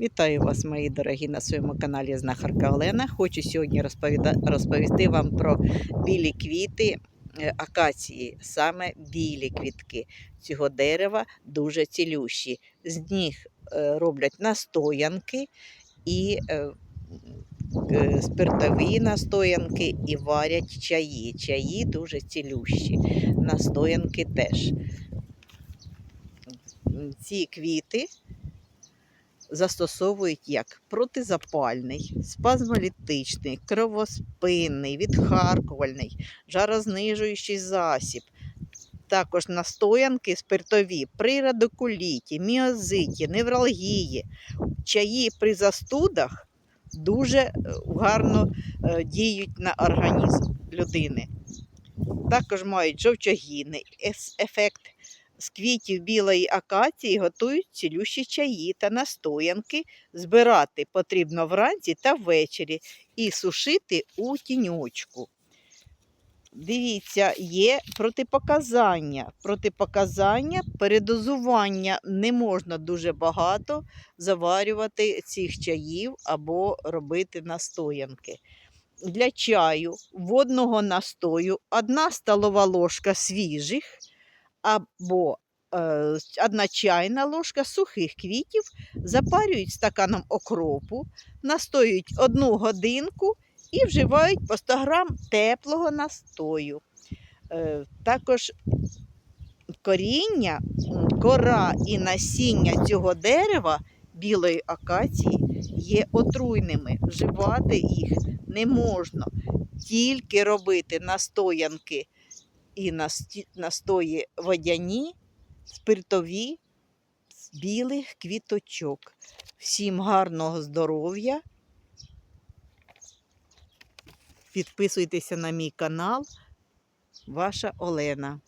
Вітаю вас, мої дорогі, на своєму каналі Знахарка Олена. Хочу сьогодні розповісти вам про білі квіти е, акації, саме білі квітки цього дерева дуже цілющі. З них е, роблять настоянки і е, спиртові настоянки і варять чаї. Чаї дуже цілющі, настоянки теж. Ці квіти застосовують як протизапальний, спазмолітичний, кровоспинний, відхаркувальний, жарознижуючий засіб. Також настоянки спиртові при радикуліті, міозиті, невралгії, чаї при застудах дуже е, гарно е, діють на організм людини. Також мають жовчогінний ефект. З квітів білої акації готують цілющі чаї та настоянки. Збирати потрібно вранці та ввечері і сушити у тіньочку. Дивіться, є протипоказання. Протипоказання передозування не можна дуже багато заварювати цих чаїв або робити настоянки. Для чаю водного настою 1 столова ложка свіжих або е, одна чайна ложка сухих квітів, запарюють стаканом окропу, настоюють одну годинку і вживають по 100 грам теплого настою. Е, також коріння, кора і насіння цього дерева білої акації є отруйними. Вживати їх не можна. Тільки робити настоянки і настої водяні, спиртові з білих квіточок. Всім гарного здоров'я. Підписуйтеся на мій канал. Ваша Олена.